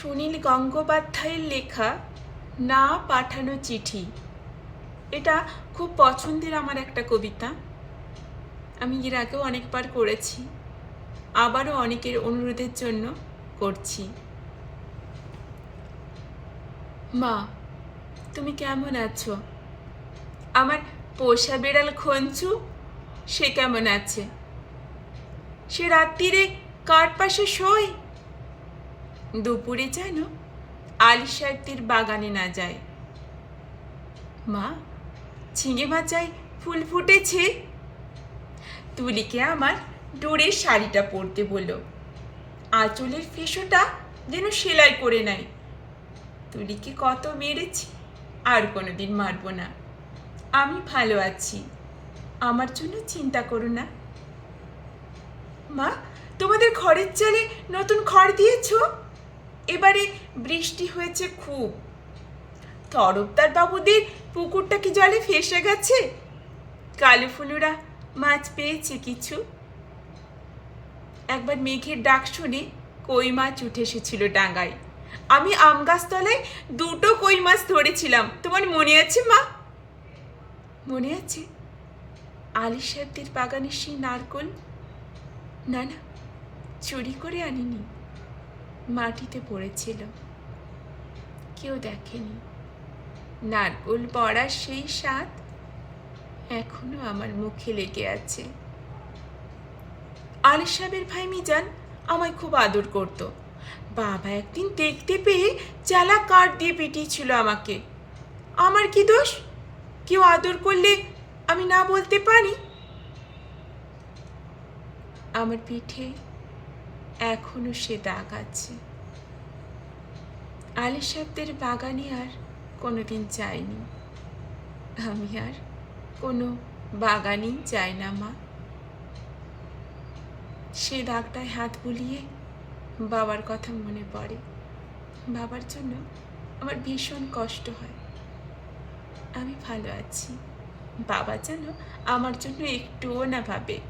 সুনীল গঙ্গোপাধ্যায়ের লেখা না পাঠানো চিঠি। এটা খুব পছন্দের আমার একটা কবিতা। আমি এর আগেও অনেকবার করেছি, আবারও অনেকের অনুরোধের জন্য করছি। মা, তুমি কেমন আছো? আমার পোষা বেড়াল খঞ্চু, সে কেমন আছে? সে রাত্রিরে কার পাশে শোয়? দুপুরে যেন আলিশার্তির বাগানে না যায়। মা, ঝিঙে মাচায় ফুল ফুটেছে? তুলিকে আমার ডোরের শাড়িটা পরতে বলো আঁচলের ফেসোটা যেন সেলাই করে নাই তুলিকে কত মেরেছি, আর কোনো দিন মারবো না। আমি ভালো আছি, আমার জন্য চিন্তা করো না। মা, তোমাদের ঘরের চালে নতুন খড় দিয়েছ? এবারে বৃষ্টি হয়েছে খুব। তরফদার বাবুদের পুকুরটা কি জলে ফেসে গেছে? কালো ফুলুরা মাছ পেয়েছে কিছু? একবার মেঘের ডাক শুনে কই মাছ উঠে এসেছিল ডাঙায় আমি আম গাছতলায় দুটো কই মাছ ধরেছিলাম। তোমার মনে আছে, মা? মনে আছে? আলিশারদের বাগানের সেই নারকল? না না, চুরি করে আনিনি। মাটিতে পড়েছিল। কেউ দেখেনি। নারকোল পড়ার সেই স্বাদ এখনও আমার মুখে লেগে আছে। আলী সাহেবের ভাই মিজান আমায় খুব আদর করত। বাবা একদিন দেখতে পেয়ে চালা কাঠ দিয়ে পিটিয়েছিল আমাকে। আমার কি দোষ? কেউ আদর করলে আমি না বলতে পারি? আমার পিঠে এখনও সে দাগ আছে। আলী সাহেবদের বাগানে আর কোনোদিন যাইনি আমি আর কোনো বাগানেই যাই না, মা। সে দাগটায় হাত বুলিয়ে বাবার কথা মনে পড়ে। বাবার জন্য আমার ভীষণ কষ্ট হয়। আমি ভালো আছি। বাবা যেন আমার জন্য একটুও না ভাবে।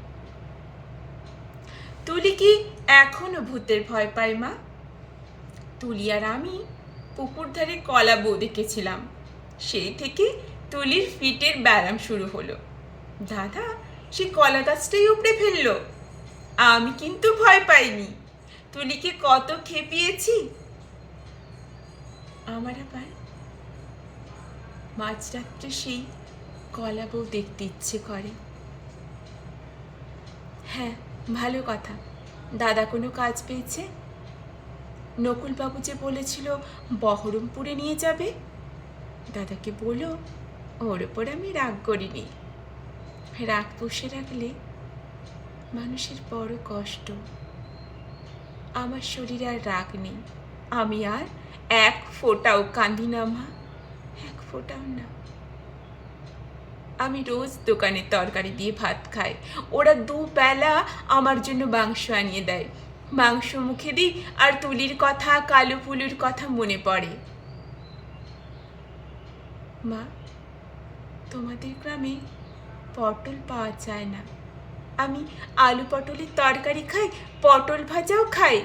তুলি কি এখনও ভূতের ভয় পায় মা। তুলি আর আমি পুকুর ধারে কলা বউ দেখেছিলাম। সেই থেকে তুলির ফিটের ব্যায়াম শুরু হলো। দাদা, সে কলা গাছটাই উপড়ে ফেলল। আমি কিন্তু ভয় পাইনি। তুলিকে কত খেপিয়েছি। আমার আবার মাঝরাত্রে সেই কলা বউ দেখতে ইচ্ছে করে। হ্যাঁ ভালো কথা। দাদা কোনো কাজ পেয়েছে? নকুলবাবু যে বলেছিল বহরমপুরে নিয়ে যাবে? দাদাকে বলো, ওর ওপর আমি রাগ করিনি। রাগ পুষে রাখলে মানুষের বড় কষ্ট। আমার শরীরে আর রাগ নেই। আমি আর এক ফোঁটাও কাঁদি না, মা। এক ফোঁটাও না। আমি রোজ দোকানে তরকারি দিয়ে ভাত খাই। ওরা দুবেলা আমার জন্য মাংস আনিয়ে দেয়। মাংস মুখে দিই আর তুলির কথা, কালো পুলুর কথা মনে পড়ে। মা, তোমাদের গ্রামে পটল পাওয়া যায় না। আমি আলু পটলের তরকারি খাই, পটল ভাজাও খাই।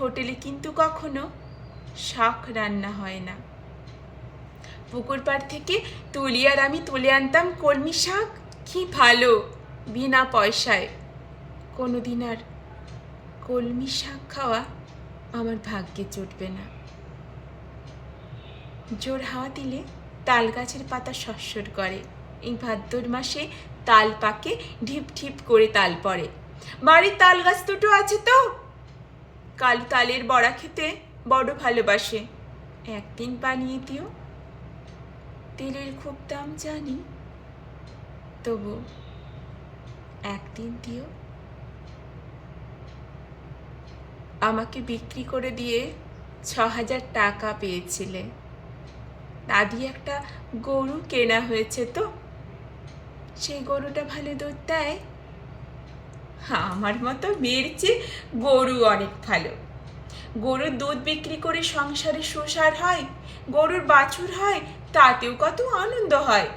হোটেলে কিন্তু কখনো শাক রান্না হয় না। পুকুর পাড় থেকে তুলি আর আমি তুলে আনতাম কলমি শাক। কি ভালো, বিনা পয়সায়। কোনোদিন আর কলমি শাক খাওয়া আমার ভাগ্যে জুটবে না। জোর হাওয়া দিলে তাল গাছের পাতা সস্বর করে। এই ভাদ্র মাসে তাল পাকে, ঢিপ ঢিপ করে তাল পড়ে। বাড়ির তাল গাছ দুটো আছে তো? কাল তালের বড়া খেতে বড় ভালোবাসে। একদিন বানিয়ে দিও। তেলের খুব দাম জানি। তবু একদিন দিও। আমাকে বিক্রি করে দিয়ে ছ হাজার টাকা পেয়েছিলে। তা দিয়ে একটা গরু কেনা হয়েছে তো? সেই গরুটা ভালো দুধ দেয়? আমার মতো মেয়ের চেয়ে গরু অনেক ভালো। গরুর দুধ বিক্রি করে সংসারে সুসার হয়, গরুর বাছুর হয়, তাতেও কত আনন্দ হয়।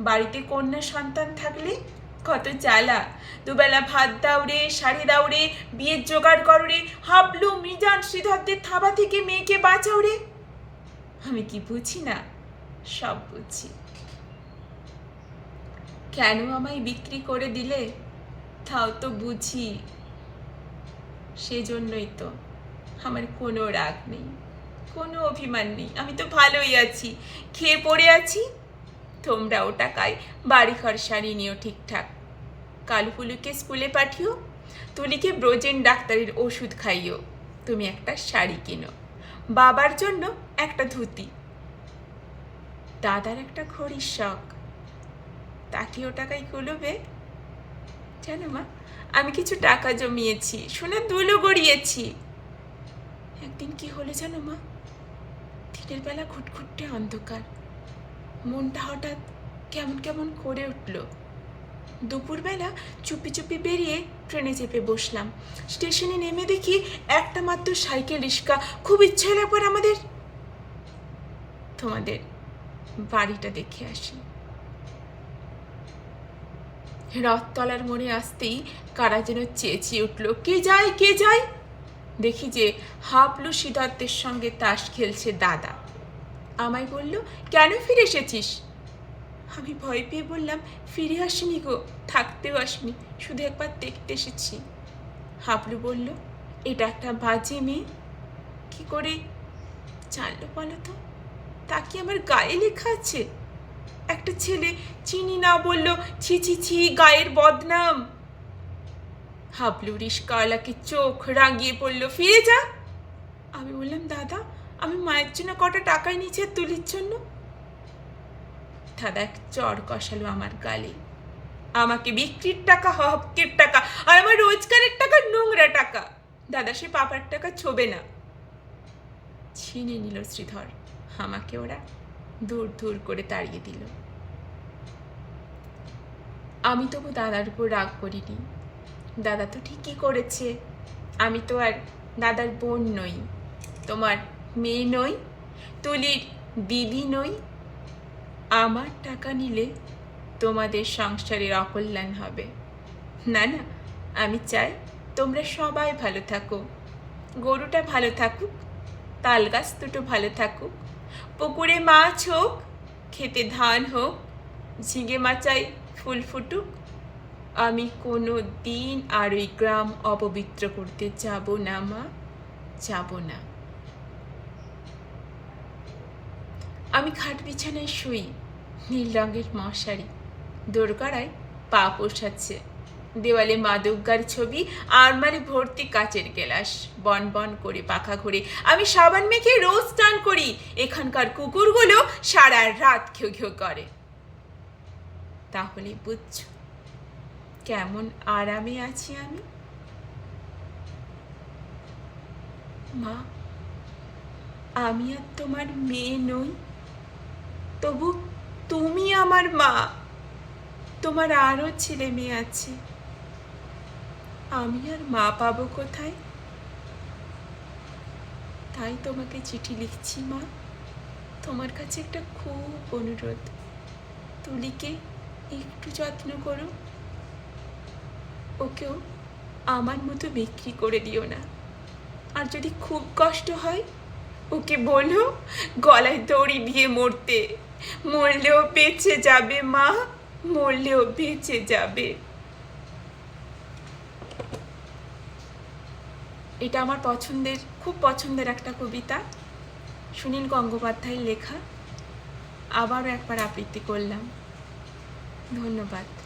বাড়িতে কন্যা সন্তান থাকলে কত জ্বালা। দুবেলা ভাত দাউরে শাড়ি দাউরে বিয়ের জোগাড় কররে হাবলু মিজান শ্রীধরদের থাবা থেকে মেয়েকে বাঁচাও রে। আমি কি বুঝি না? সব বুঝি। কেন আমায় বিক্রি করে দিলে? তাও তো বুঝি। সেজন্যই তো। আমার কোনো রাগ নেই, কোনো অভিমান নেই। আমি তো ভালোই আছি, খেয়ে পড়ে আছি। তোমরা ও টাকায় বাড়িঘর শাড়ি নিও ঠিকঠাক। কালুপুলুকে স্কুলে পাঠিও, তুলিকে ব্রোজেন ডাক্তারের ওষুধ খাইও। তুমি একটা শাড়ি কিনো, বাবার জন্য একটা ধুতি। দাদার একটা ঘড়ির শখ। তাকে ও টাকায় কুলোবে জানো মা, আমি কিছু টাকা জমিয়েছি, শুনে দুলো গড়িয়েছি। একদিন কি হলে জানো মা? দিনের বেলা ঘুটঘুটে অন্ধকার। মনটা হঠাৎ কেমন কেমন করে উঠল। দুপুরবেলা চুপি চুপি বেরিয়ে ট্রেনে চেপে বসলাম। স্টেশনে নেমে দেখি একটা মাত্র সাইকেল রিক্সা খুব ইচ্ছে হলো একবার আমাদের, তোমাদের বাড়িটা দেখে আসি। রথতলার মোড়ে আসতেই কারা যেন চেঁচিয়ে উঠল, কে যায় কে যায়? দেখি যে হাবলু সিদ্ধার্থের সঙ্গে তাস খেলছে দাদা। আমায় বলল, কেন ফিরে এসেছিস? আমি ভয় পেয়ে বললাম, ফিরে আসিনি গো, থাকতেও আসিনি, শুধু একবার দেখতে এসেছি। হাবলু বলল, এটা একটা বাজে মেয়ে। কী করে জানলো বলো তো? তা কি আমার গায়ে লেখা আছে? একটা ছেলে চিনি না বলল, ছি ছি ছি, গায়ের বদনাম। হাবলু রিস্কাওয়ালাকে চোখ রাঙিয়ে পড়ল ফিরে যা। আমি বললাম, দাদা, আমি মায়ের জন্য কটা টাকায় নিচে তুলির জন্য? দাদা এক চর কষালো আমার গালে। আমাকে বিক্রির টাকা, হকের টাকা আর আমার রোজগারের টাকা, নোংরা টাকা। দাদা, সে পাপার টাকা ছোবে না। ছিনে নিল শ্রীধর। আমাকে ওরা দূর দূর করে তাড়িয়ে দিল। আমি তবু দাদার উপর রাগ করিনি। দাদা তো ঠিকই করেছে। আমি তো আর দাদার বোন নই, তোমার মেয়ে নই, তুলির দিদি নই। আমার টাকা নিলে তোমাদের সংসারের অকল্যাণ হবে। না না, আমি চাই তোমরা সবাই ভালো থাকো। গরুটা ভালো থাকুক তাল গাছ দুটো ভালো থাকুক, পুকুরে মাছ হোক, খেতে ধান হোক, ঝিঙে মাচায় ফুল ফুটুক আমি কোনো দিন আর ওই গ্রাম অপবিত্র করতে যাব না, মা। যাব না। আমি খাট বিছানায় শুই, নীল রঙের মশারি। দোরগড়ায় পা পোষাচ্ছে। দেওয়ালে মা দুর্গার ছবি, আলমারি ভর্তি কাচের গেলাস। বন বন করে পাখা ঘুরে। আমি সাবান মেখে রোজ স্নান করি। এখানকার কুকুরগুলো সারা রাত ঘেউ ঘেউ করে। তাহলে বুঝছ কেমন আরামে আছি আমি? মা, আমি আর তোমার মেয়ে নই। তবু তুমি আমার মা। তোমার আরও ছেলে মেয়ে আছে। আমি আর মা পাবো কোথায়? তাই তোমাকে চিঠি লিখছি, মা। তোমার কাছে একটা খুব অনুরোধ। তুলিকে একটু যত্ন করো। ওকেও আমার মতো বিক্রি করে দিও না। আর যদি খুব কষ্ট হয়, ওকে বলো, গলায় দড়ি দিয়ে মরতে। মরলেও বেঁচে যাবে, মা। মরলেও বেঁচে যাবে। এটা আমার পছন্দের, খুব পছন্দের একটা কবিতা। সুনীল গঙ্গোপাধ্যায়ের লেখা। আবারও একবার আবৃত্তি করলাম। ধন্যবাদ।